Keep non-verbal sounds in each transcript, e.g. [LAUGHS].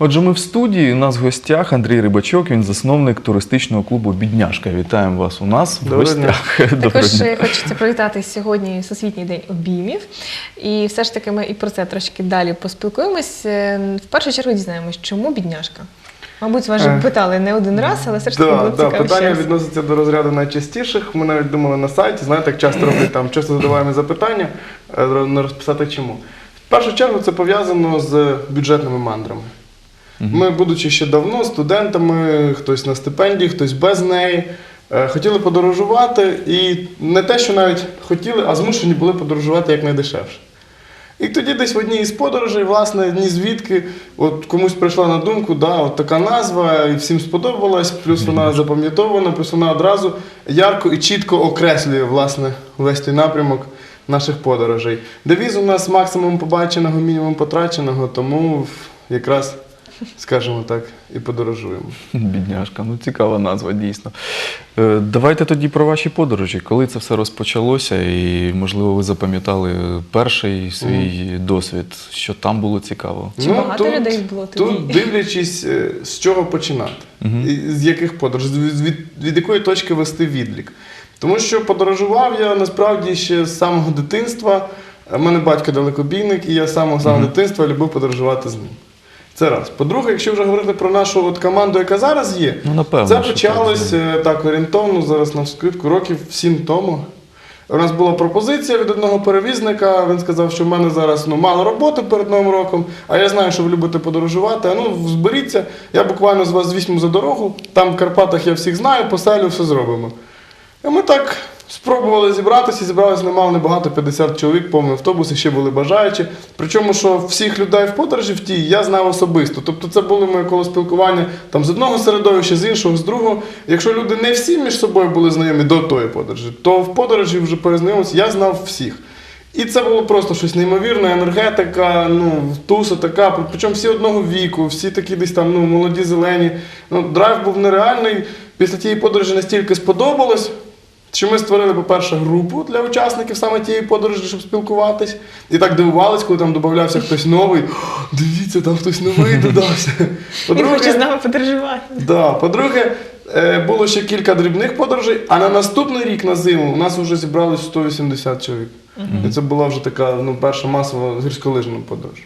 Отже, ми в студії. У нас в гостях Андрій Рибачок, він засновник туристичного клубу Бідняшка. Вітаємо вас у нас в гостях. [LAUGHS] Також дня. хочеться привітати сьогодні Всесвітній день обіймів. І все ж таки ми і про це трошки далі поспілкуємось. Е, В першу чергу дізнаємось, чому бідняшка. Мабуть, вас вже Е, питали не один раз, але все ж таки Да, було да, цікаво питання раз. відноситься до розряду найчастіших. Ми навіть думали на сайті, знаєте, як часто роблять там, часто задаваємо запитання, розписати чому. В першу чергу це пов'язано з бюджетними мандрами. Ми, будучи ще давно студентами, хтось на стипендії, хтось без неї, е, хотіли подорожувати і не те, що навіть хотіли, а змушені були подорожувати якнайдешевше. І тоді десь в одній із подорожей, власне, ні звідки, от комусь прийшла на думку, да, от така назва, і всім сподобалась, плюс вона запам'ятована, плюс вона одразу ярко і чітко окреслює власне весь той напрямок наших подорожей. Девіз у нас максимум побаченого, мінімум потраченого, тому якраз, скажімо так, і подорожуємо. [LAUGHS] Бідняшка, ну цікава назва, дійсно. Е, Давайте тоді про ваші подорожі. Коли це все розпочалося, і можливо ви запам'ятали перший свій досвід, що там було цікаво. Чи багато людей було тоді? Ну, Тут дивлячись, е, з чого починати, і з яких подорожей, з- від, від якої точки вести відлік. Тому що подорожував я насправді ще з самого дитинства. У мене батько далекобійник, і я з самого самого дитинства любив подорожувати з ним. Це раз. По-друге, якщо вже говорити про нашу от команду, яка зараз є, Ну, напевно, це почалось так, е, так орієнтовно, зараз на скидку, років сім тому. У нас була пропозиція від одного перевізника. Він сказав, що в мене зараз ну, мало роботи перед Новим роком, а я знаю, що ви любите подорожувати. А ну, зберіться, я буквально з вас візьму за дорогу. Там в Карпатах я всіх знаю, поселю, все зробимо. І ми так спробували зібратися, зібралися немало небагато, 50 чоловік, повний автобус, і ще були бажаючі. Причому, що всіх людей в подорожі в тій я знав особисто. Тобто це було моє коло спілкування там з одного середовища, з іншого, з другого. Якщо люди не всі між собою були знайомі до тої подорожі, то в подорожі вже перезнайомилися, я знав всіх. І це було просто щось неймовірне, енергетика, ну, туса така, причому всі одного віку, всі такі десь там ну, молоді, зелені. Ну, драйв був нереальний. Після тієї подорожі настільки сподобалось, що ми створили, по-перше, групу для учасників саме тієї подорожі, щоб спілкуватись. І так дивувались, коли там додавався хтось новий. Дивіться, там хтось новий додався. Він хоче з нами подорожувати. Да. По-друге, е, було ще кілька дрібних подорожей, а на наступний рік на зиму у нас вже зібралось 180 чоловік. І це була вже така ну, перша масова гірськолижна подорож.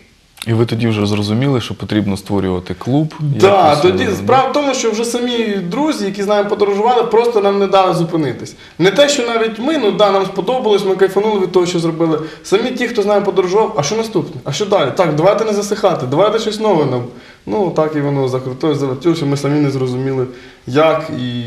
І ви тоді вже зрозуміли, що потрібно створювати клуб. Так, тоді е, справа в тому, що вже самі друзі, які з нами подорожували, просто нам не дали зупинитись. Не те, що навіть ми, ну да, нам сподобалось, ми кайфанули від того, що зробили. Самі ті, хто з нами подорожував, а що наступне? А що далі? Так, давайте не засихати, давайте щось нове нам. Ну так і воно закрутилось, завертілося, ми самі не зрозуміли, як і,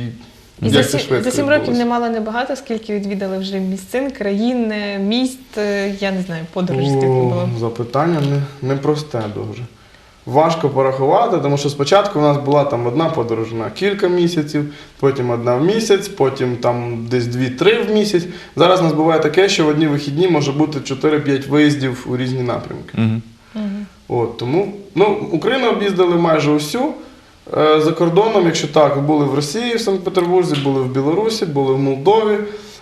І за, сім, за сім років відбулося. немало небагато, скільки відвідали вже місцин, країн, е, міст, е, я не знаю, подорожі стільки О, було. Запитання не, непросте дуже. Важко порахувати, тому що спочатку у нас була там одна подорож на кілька місяців, потім одна в місяць, потім там десь 2-3 в місяць. Зараз у нас буває таке, що в одні вихідні може бути 4-5 виїздів у різні напрямки. Мгм. От, тому ну, Україну об'їздили майже усю. Е, За кордоном, якщо так, були в Росії, в Санкт-Петербурзі, були в Білорусі, були в Молдові,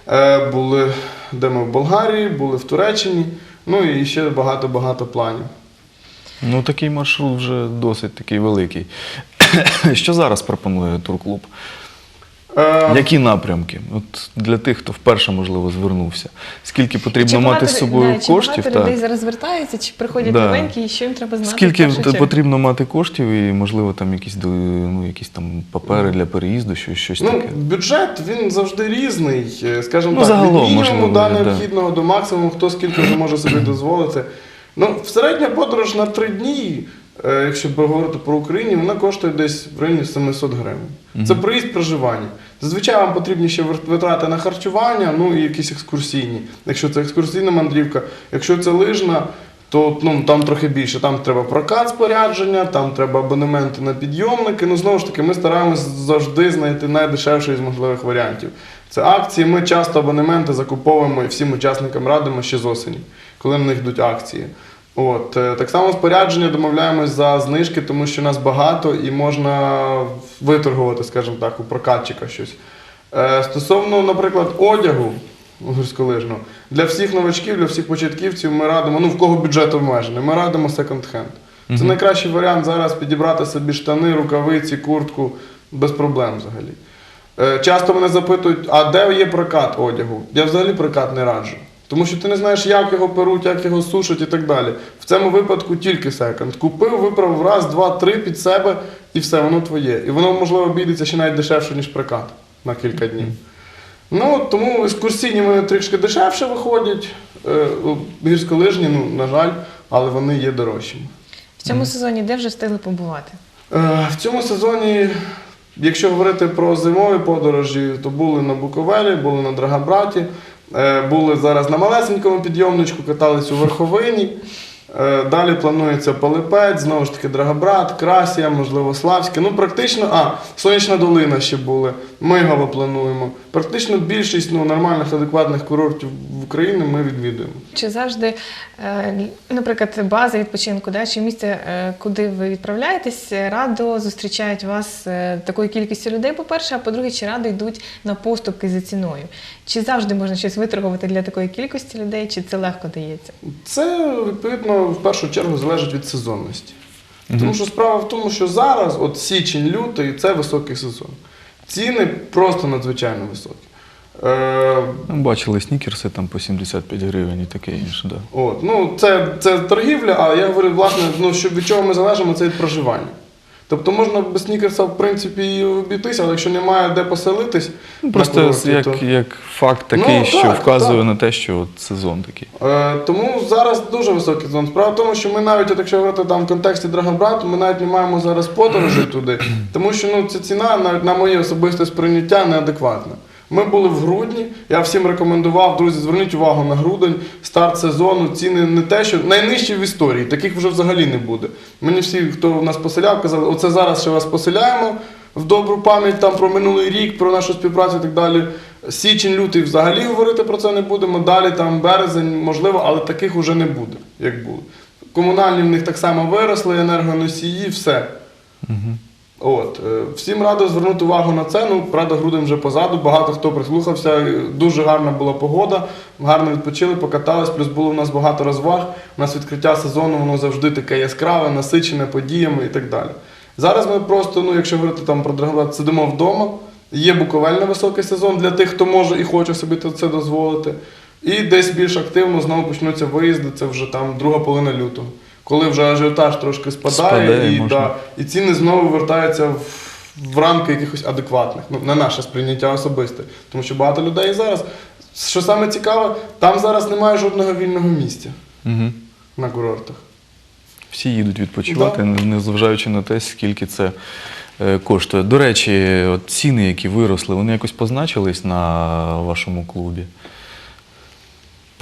е, були де ми в Болгарії, були в Туреччині, ну і ще багато-багато планів. Ну, такий маршрут вже досить такий великий. [COUGHS] Що зараз пропонує турклуб? Е, Які напрямки? От для тих, хто вперше, можливо, звернувся. Скільки потрібно Чи мати багато- з собою да, чи коштів? багато людей Так. зараз звертаються, чи приходять Да. новенькі, і що їм треба знати? Скільки потрібно мати коштів і, можливо, там якісь, ну, якісь там папери для переїзду, щось, щось Ну, таке. бюджет він завжди різний. Е, Скажімо Ну, так, загалом, від мінімуму можливо, да, да. необхідного до максимуму, хто скільки вже може собі дозволити. Ну, середня подорож на три дні, якщо говорити про Україну, вона коштує десь в районі 700 гривень. Це проїзд проживання. Зазвичай вам потрібні ще витрати на харчування, ну і якісь екскурсійні. Якщо це екскурсійна мандрівка, якщо це лижна, то ну, там трохи більше. Там треба прокат спорядження, там треба абонементи на підйомники. Ну, знову ж таки, ми стараємось завжди знайти найдешевший з можливих варіантів. Це акції. Ми часто абонементи закуповуємо і всім учасникам радимо ще з осені, коли в них йдуть акції. От, е, так само спорядження домовляємось за знижки, тому що нас багато і можна виторгувати, скажімо так, у прокатчика щось. Е, Стосовно, наприклад, одягу, гірськолижного. Для всіх новачків, для всіх початківців ми радимо, ну в кого бюджет обмежений, ми радимо секонд-хенд. Це найкращий варіант зараз підібрати собі штани, рукавиці, куртку без проблем взагалі. Е, Часто мене запитують, а де є прокат одягу? Я взагалі прокат не раджу. Тому що ти не знаєш, як його перуть, як його сушать і так далі. В цьому випадку тільки секонд. Купив, виправив раз, два, три під себе і все, воно твоє. І воно, можливо, обійдеться ще навіть дешевше, ніж прокат на кілька днів. Ну, тому екскурсійні вони трішки дешевше виходять. Е, Гірськолижні, ну, на жаль, але вони є дорожчими. В цьому сезоні де вже встигли побувати? Е, В цьому сезоні, якщо говорити про зимові подорожі, то були на Буковелі, були на Драгобраті, е, були зараз на малесенькому підйомничку, катались у Верховині. Е, Далі планується Полипець, знову ж таки Драгобрат, Красія, можливо, Славське. Ну, практично, а, Сонячна долина ще були, його плануємо. Практично більшість ну, нормальних, адекватних курортів в Україні ми відвідуємо. Чи завжди, е, наприклад, база відпочинку, да, чи місце, е, куди ви відправляєтесь, радо зустрічають вас е, такою кількістю людей, по-перше, а по-друге, чи радо йдуть на поступки за ціною? Чи завжди можна щось виторгувати для такої кількості людей, чи це легко дається? Це відповідно в першу чергу залежить від сезонності. Тому що справа в тому, що зараз, от січень, лютий, це високий сезон. Ціни просто надзвичайно високі. Е, Ми Бачили снікерси там по 75 гривень і таке інше. Да. от, ну, це, це торгівля, а я говорю, власне, ну, що від чого ми залежимо, це від проживання. Тобто можна без снікерса, в принципі, і обійтися, але якщо немає де поселитись, Ну, Просто курорті, як, то- як факт такий, Ну, що так, вказує так. на те, що от сезон такий. Е, тому зараз дуже високий сезон. Справа в тому, що ми навіть, от якщо говорити там в контексті Драгобрату, ми навіть не маємо зараз подорожей туди, тому що ну, ця ціна, навіть на моє особисте сприйняття, неадекватна. Ми були в грудні, я всім рекомендував, друзі, зверніть увагу на грудень, старт сезону, ціни не те, що найнижчі в історії, таких вже взагалі не буде. Мені всі, хто нас поселяв, казали, оце зараз ще вас поселяємо в добру пам'ять там про минулий рік, про нашу співпрацю і так далі. Січень, лютий взагалі говорити про це не будемо. Далі там березень, можливо, але таких уже не буде, як було. Комунальні в них так само виросли, енергоносії, все. От, е, всім радо звернути увагу на це. Ну, правда, грудень вже позаду, багато хто прислухався. е, Дуже гарна була погода, гарно відпочили, покатались, плюс було в нас багато розваг. У нас відкриття сезону, воно завжди таке яскраве, насичене подіями і так далі. Зараз ми просто, ну, якщо говорити там про Драгобрат, сидимо вдома. Є буковельно високий сезон для тих, хто може і хоче собі це дозволити. І десь більш активно знову почнуться виїзди, це вже там друга половина лютого. Коли вже ажіотаж трошки спадає, Спадає, і, можна. да, і ціни знову вертаються в, в рамки якихось адекватних, ну, на наше сприйняття особисте. Тому що багато людей зараз, що саме цікаве, там зараз немає жодного вільного місця Угу. на курортах. Всі їдуть відпочивати, Да. незважаючи на те, скільки це е, коштує. До речі, от ціни, які виросли, вони якось позначились на вашому клубі.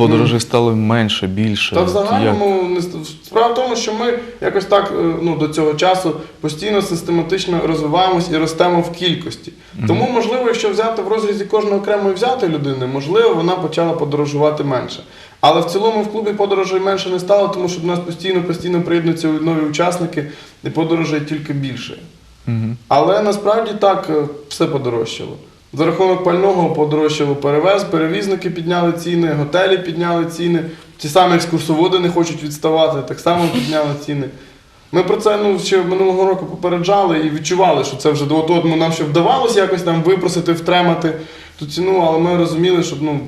Подорожей стало менше, більше. Та в загальному не справа в тому, що ми якось так е, ну, до цього часу постійно систематично розвиваємось і ростемо в кількості. Тому, можливо, якщо взяти в розрізі кожної окремої взятої людини, можливо, вона почала подорожувати менше. Але в цілому в клубі подорожей менше не стало, тому що до нас постійно постійно приєднуються нові учасники, і подорожей тільки більше. Мгм. Але насправді так е, все подорожчало. За рахунок пального подорожчало перевез, перевізники підняли ціни, готелі підняли ціни, ті самі екскурсоводи не хочуть відставати, так само підняли ціни. Ми про це ну, ще минулого року попереджали і відчували, що це вже от от нам ще вдавалося якось там випросити, втримати ту ціну, але ми розуміли, що ну,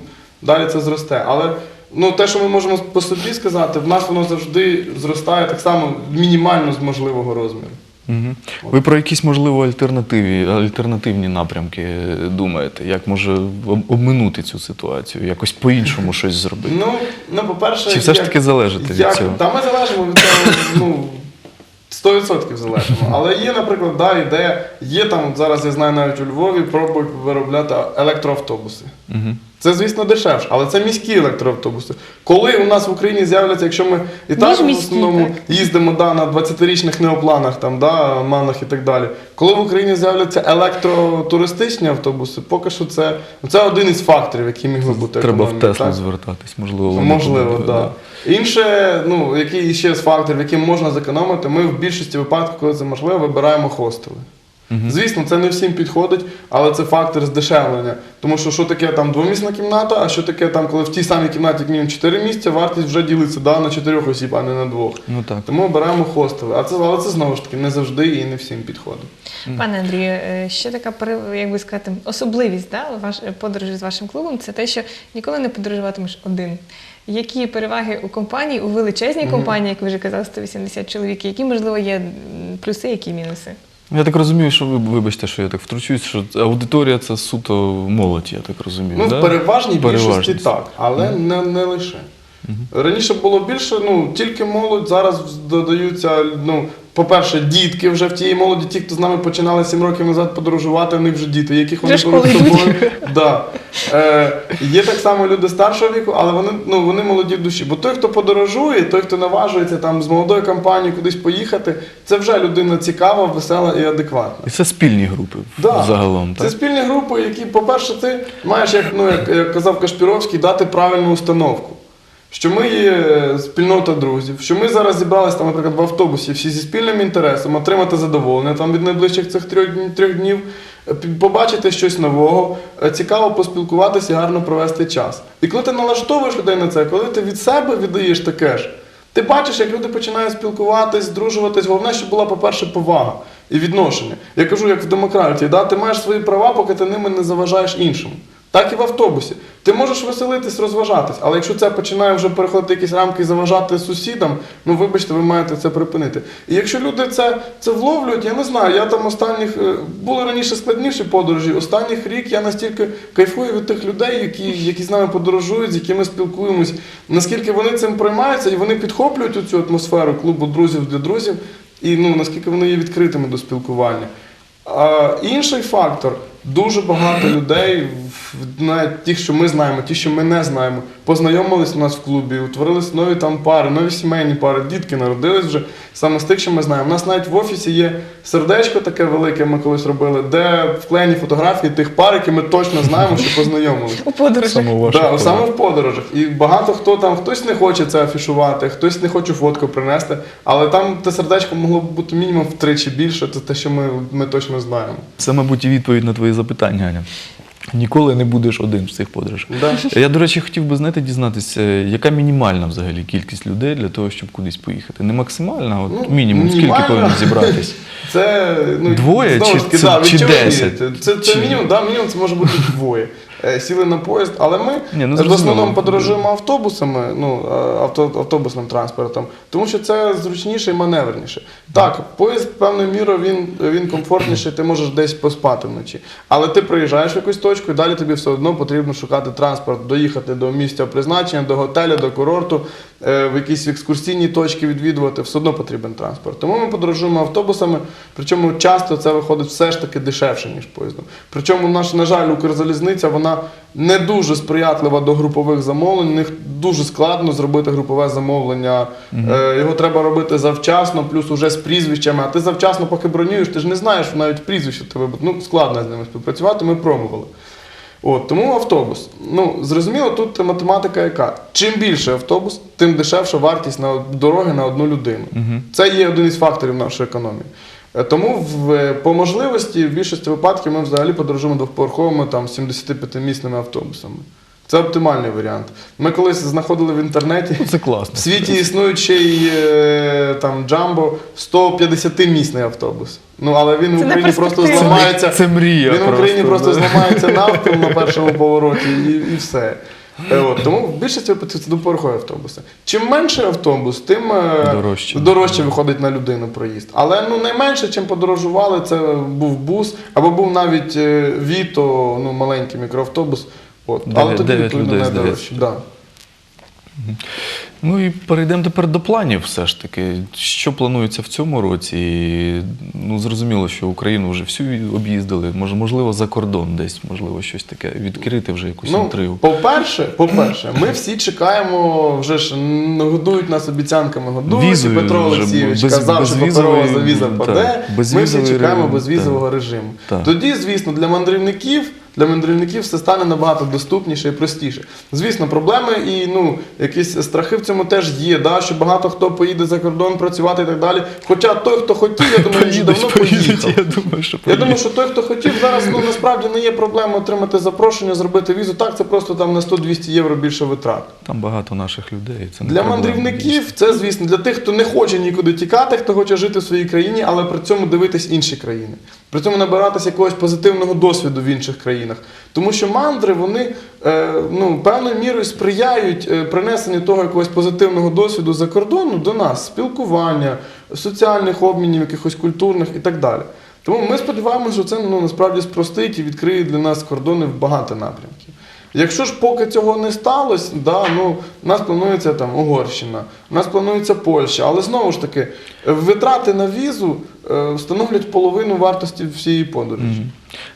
далі це зросте. Але ну, те, що ми можемо по собі сказати, в нас воно завжди зростає так само мінімально з можливого розміру. Мгм. Ви про якісь, можливо, альтернативі, альтернативні напрямки думаєте? Як може обминути цю ситуацію? Якось по-іншому [LAUGHS] щось зробити? Ну, ну по-перше, Чи все ж таки залежите від цього? Та ми залежимо від цього, ну, 100% залежимо. Але є, наприклад, да, ідея, є там, зараз я знаю навіть у Львові, пробують виробляти електроавтобуси. Мгм. Це, звісно, дешевше, але це міські електроавтобуси. Коли у нас в Україні з'являться, якщо ми і так в основному так. їздимо да, на 20-річних неопланах, там, да, манах і так далі. Коли в Україні з'являться електротуристичні автобуси, поки що це, це один із факторів, які міг бути Треба в Теслу звертатись, можливо, Можливо, так. Да. Інше, ну, який ще з факторів, яким можна зекономити, ми в більшості випадків, коли це можливо, вибираємо хостели. Звісно, це не всім підходить, але це фактор здешевлення. Тому що що таке там двомісна кімната, а що таке там, коли в тій самій кімнаті як мінімум 4 місця, вартість вже ділиться да, на 4 осіб, а не на двох. Ну так. Тому беремо хостели. А це, але це знову ж таки не завжди і не всім підходить. Пане Андрію, е, ще така пере- як би сказати, особливість да, ваш, подорожі з вашим клубом це те, що ніколи не подорожуватимеш один. Які переваги у компанії, у величезній компанії, як ви вже казали, 180 чоловік, які, можливо, є м, плюси, які мінуси? Я так розумію, що ви вибачте, що я так втручусь, що аудиторія це суто молодь, я так розумію. Ну, да? в переважній більшості так, але не, не лише. Раніше було більше, ну тільки молодь, зараз додаються. Ну, по-перше, дітки вже в тієї молоді, ті, хто з нами починали 7 років назад подорожувати, в них вже діти, яких вони беруть з собою. Да. Е, є так само люди старшого віку, але вони, ну, вони молоді в душі. Бо той, хто подорожує, той, хто наважується там з молодою компанією кудись поїхати, це вже людина цікава, весела і адекватна. І це спільні групи Да. загалом. Це спільні групи, які, по-перше, ти маєш, як, ну, як, як казав Кашпіровський, дати правильну установку. Що ми є спільнота друзів, що ми зараз зібралися, там, наприклад, в автобусі всі зі спільним інтересом, отримати задоволення там, від найближчих цих трьох, трьох днів, побачити щось нового, е, цікаво поспілкуватися і гарно провести час. І коли ти налаштовуєш людей на це, коли ти від себе віддаєш таке ж, ти бачиш, як люди починають спілкуватись, здружуватись. Головне, щоб була, по-перше, повага і відношення. Я кажу, як в демократії, да? ти маєш свої права, поки ти ними не заважаєш іншим. Так і в автобусі. Ти можеш веселитись, розважатись, але якщо це починає вже переходити якісь рамки і заважати сусідам, ну вибачте, ви маєте це припинити. І якщо люди це, це вловлюють, я не знаю, я там останніх е, були раніше складніші подорожі. Останніх рік я настільки кайфую від тих людей, які, які з нами подорожують, з якими спілкуємось, наскільки вони цим приймаються і вони підхоплюють цю атмосферу клубу друзів для друзів, і ну наскільки вони є відкритими до спілкування. А, інший фактор дуже багато людей, в- навіть ті, що ми знаємо, ті, що ми не знаємо, познайомились у нас в клубі, утворились нові там пари, нові сімейні пари, дітки народились вже саме з тих, що ми знаємо. У нас навіть в офісі є сердечко таке велике, ми колись робили, де вклеєні фотографії тих пар, які ми точно знаємо, що познайомились. У подорожах. Саме Да, саме в подорожах. І багато хто там, хтось не хоче це афішувати, хтось не хоче фотку принести, але там те сердечко могло б бути мінімум втричі більше, це те, що ми, ми точно знаємо. Це, мабуть, і відповідь на твої запитання, Аня. Ніколи не будеш один в цих подорожах. Да. Я, до речі, хотів би знаєте, дізнатися, яка мінімальна взагалі кількість людей для того, щоб кудись поїхати? Не максимальна, а от Ну, мінімум, скільки повинно зібратись? [LAUGHS] Це ну, Двоє знову чи таки, це- да, чи? Це, це мінімум, да, мінімум це може бути двоє. Е, Сіли на поїзд, але ми Ні, ну, в основному подорожуємо автобусами, ну, е, авто, автобусним транспортом, тому що це зручніше і маневреніше. Так, поїзд певною мірою він, він комфортніший, ти можеш десь поспати вночі. Але ти приїжджаєш в якусь точку, і далі тобі все одно потрібно шукати транспорт, доїхати до місця призначення, до готелю, до курорту, е, в якісь екскурсійні точки відвідувати, все одно потрібен транспорт. Тому ми подорожуємо автобусами, причому часто це виходить все ж таки дешевше, ніж поїздом. Причому, наш, на жаль, Укрзалізниця вона не дуже сприятлива до групових замовлень. У них дуже складно зробити групове замовлення. Е, його треба робити завчасно, плюс уже з прізвищами. А ти завчасно, поки бронюєш, ти ж не знаєш навіть прізвище тебе. Ну, складно з ними співпрацювати, ми пробували. От, тому автобус. Ну, зрозуміло, тут математика яка. Чим більше автобус, тим дешевша вартість на дороги на одну людину. Це є один із факторів нашої економії. Е, Тому в, по можливості в більшості випадків ми взагалі подорожуємо двохповерховими там 75-місними автобусами. Це оптимальний варіант. Ми колись знаходили в інтернеті. Ну, Це класно. В світі існують ще й е, там джамбо 150-місний автобус. Ну але він в Україні просто зламається. Це мрія Він в Україні просто, просто зламається [LAUGHS] навпіл на першому повороті і, і все. Е, От, тому в більшості випадків це двоповерхові автобуси. Чим менший автобус, тим е, Дорожче. дорожче виходить на людину проїзд. Але ну, найменше, чим подорожували, це був бус, або був навіть е, Віто, ну, маленький мікроавтобус. От. Але Дев'ять- тоді відповідно людей, найдорожче. Да. Ну і перейдемо тепер до планів все ж таки. Що планується в цьому році? Ну, зрозуміло, що Україну вже всю об'їздили. Може, можливо, за кордон десь, можливо, щось таке. Відкрити вже якусь Ну, інтригу. по-перше, по-перше, ми всі чекаємо, вже ж м, годують нас обіцянками, годують. Візою і Петро вже, Олексійович без- казав, що безвізовий, паперова завіза так, паде. Ми всі чекаємо безвізового режиму. Та. Тоді, звісно, для мандрівників для мандрівників все стане набагато доступніше і простіше. Звісно, проблеми і ну, якісь страхи в цьому теж є, да, що багато хто поїде за кордон працювати і так далі. Хоча той, хто хотів, я думаю, вже давно поїхав. я думаю, що Я думаю, що той, хто хотів, зараз ну насправді не є проблема отримати запрошення, зробити візу. Так, це просто там на 100-200 євро більше витрат. Там багато наших людей. Це не Для проблема, мандрівників це, звісно, для тих, хто не хоче нікуди тікати, хто хоче жити в своїй країні, але при цьому дивитись інші країни. При цьому набиратися якогось позитивного досвіду в інших країнах. Тому що мандри вони е, ну, певною мірою сприяють е, принесенню того якогось позитивного досвіду за кордону до нас, спілкування, соціальних обмінів, якихось культурних і так далі. Тому ми сподіваємося, що це ну, насправді спростить і відкриє для нас кордони в багато напрямків. Якщо ж поки цього не сталося, да, ну, у нас планується там Угорщина, у нас планується Польща, але знову ж таки, е, витрати на візу е, становлять половину вартості всієї подорожі. Мгм.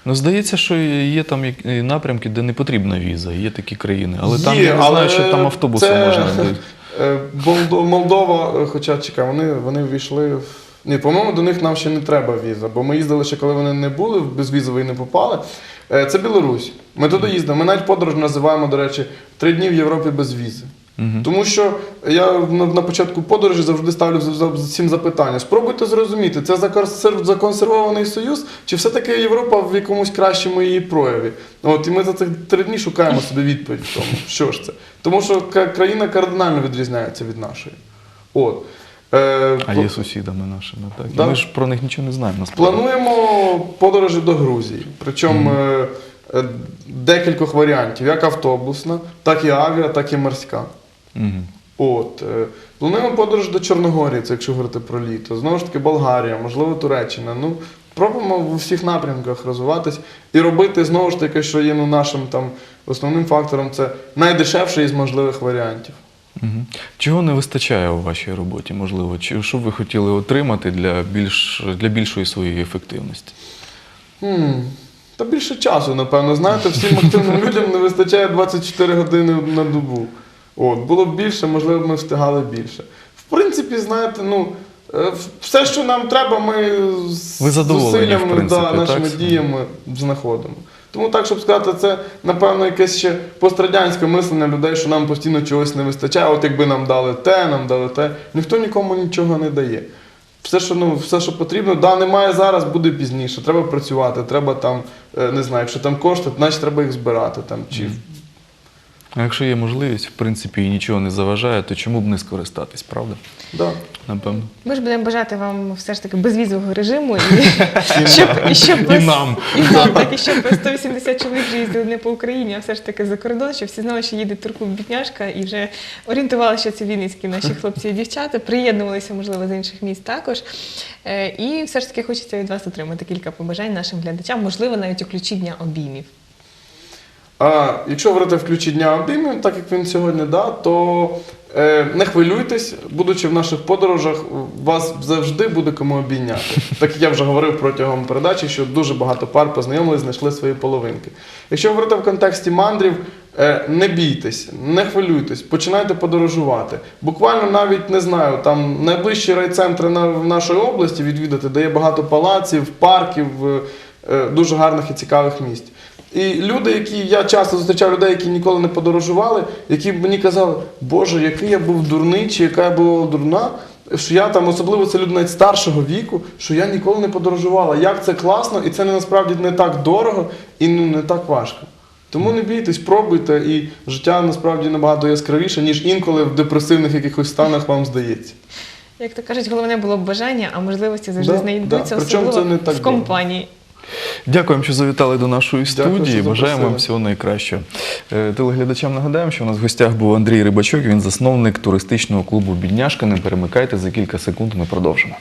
Ну, здається, що є там як- напрямки, де не потрібна віза, є такі країни. Але там Є, я не знаю, що там автобусом це- можна. [LAUGHS] Е, Молдо- Молдова, е, хоча чекай, вони, вони ввійшли в. Ні, по-моєму, до них нам ще не треба віза, бо ми їздили ще, коли вони не були, в безвізовий не попали. Е, Це Білорусь. Ми туди їздимо. Ми навіть подорож називаємо, до речі, три дні в Європі без візи. Тому що я на, початку подорожі завжди ставлю всім запитання. Спробуйте зрозуміти, це законсервований союз, чи все-таки Європа в якомусь кращому її прояві. От і ми за цих три дні шукаємо собі відповідь в тому, що ж це. Тому що країна кардинально відрізняється від нашої. От. Е, А є сусідами нашими. Так. І Ми ж про них нічого не знаємо насправді. Плануємо подорожі до Грузії. Причому е, е, декількох варіантів: як автобусна, так і авіа, так і морська. Мгм. От. е, Плануємо подорож до Чорногорії, це якщо говорити про літо. Знову ж таки, Болгарія, можливо, Туреччина. Ну, пробуємо в усіх напрямках розвиватись і робити знову ж таки, що є ну, нашим там основним фактором, це найдешевший із можливих варіантів. Чого не вистачає у вашій роботі, можливо? Чи що б ви хотіли отримати для, більш, для більшої своєї ефективності? Хм. Та більше часу, напевно. Знаєте, всім активним [LAUGHS] людям не вистачає 24 години на добу. От, було б більше, можливо, б ми встигали більше. В принципі, знаєте, ну. е, Все, що нам треба, ми з зусиллями, да, нашими так? діями знаходимо. Тому так, щоб сказати, це, напевно, якесь ще пострадянське мислення людей, що нам постійно чогось не вистачає. От якби нам дали те, нам дали те. Ніхто нікому нічого не дає. Все, що ну, все, що потрібно, да, немає зараз, буде пізніше. Треба працювати, треба там, е, не знаю, якщо там кошти, значить треба їх збирати там. Чи А якщо є можливість, в принципі, і нічого не заважає, то чому б не скористатись, правда? да. Напевно. Ми ж будемо бажати вам все ж таки безвізового режиму і [LAUGHS] щоб і щоб І нам. і нам так, і щоб 180 чоловік вже їздили не по Україні, а все ж таки за кордон, щоб всі знали, що їде Турков Бітняшка, і вже орієнтувалися, що це вінницькі наші [LAUGHS] хлопці і дівчата, приєднувалися, можливо, з інших міст також. Е, І все ж таки хочеться від вас отримати кілька побажань нашим глядачам, можливо, навіть у ключі дня обіймів. А якщо говорити в ключі дня обіймів, так як він сьогодні, да, то е, не хвилюйтесь, будучи в наших подорожах, вас завжди буде кому обійняти. [LAUGHS] Так як я вже говорив протягом передачі, що дуже багато пар познайомились, знайшли свої половинки. Якщо говорити в контексті мандрів, е, не бійтесь, не хвилюйтесь, починайте подорожувати. Буквально навіть не знаю, там найближчі райцентри на, в нашої області відвідати, де є багато палаців, парків, е, е, дуже гарних і цікавих місць. І люди, які я часто зустрічав людей, які ніколи не подорожували, які мені казали, Боже, який я був дурний, чи яка я була дурна, що я там, особливо це люди навіть старшого віку, що я ніколи не подорожувала. Як це класно, і це не насправді не так дорого і ну, не так важко. Тому не бійтесь, пробуйте, і життя насправді набагато яскравіше, ніж інколи в депресивних якихось станах вам здається. Як то кажуть, головне було б бажання, а можливості завжди Да, знайдуться, да. Особливо це не так в компанії. Дякуємо, що завітали до нашої студії. Бажаємо вам всього найкращого. Е, Телеглядачам нагадаємо, що у нас в гостях був Андрій Рибачок, він засновник туристичного клубу Бідняшка. Не перемикайте за кілька секунд. Ми продовжимо.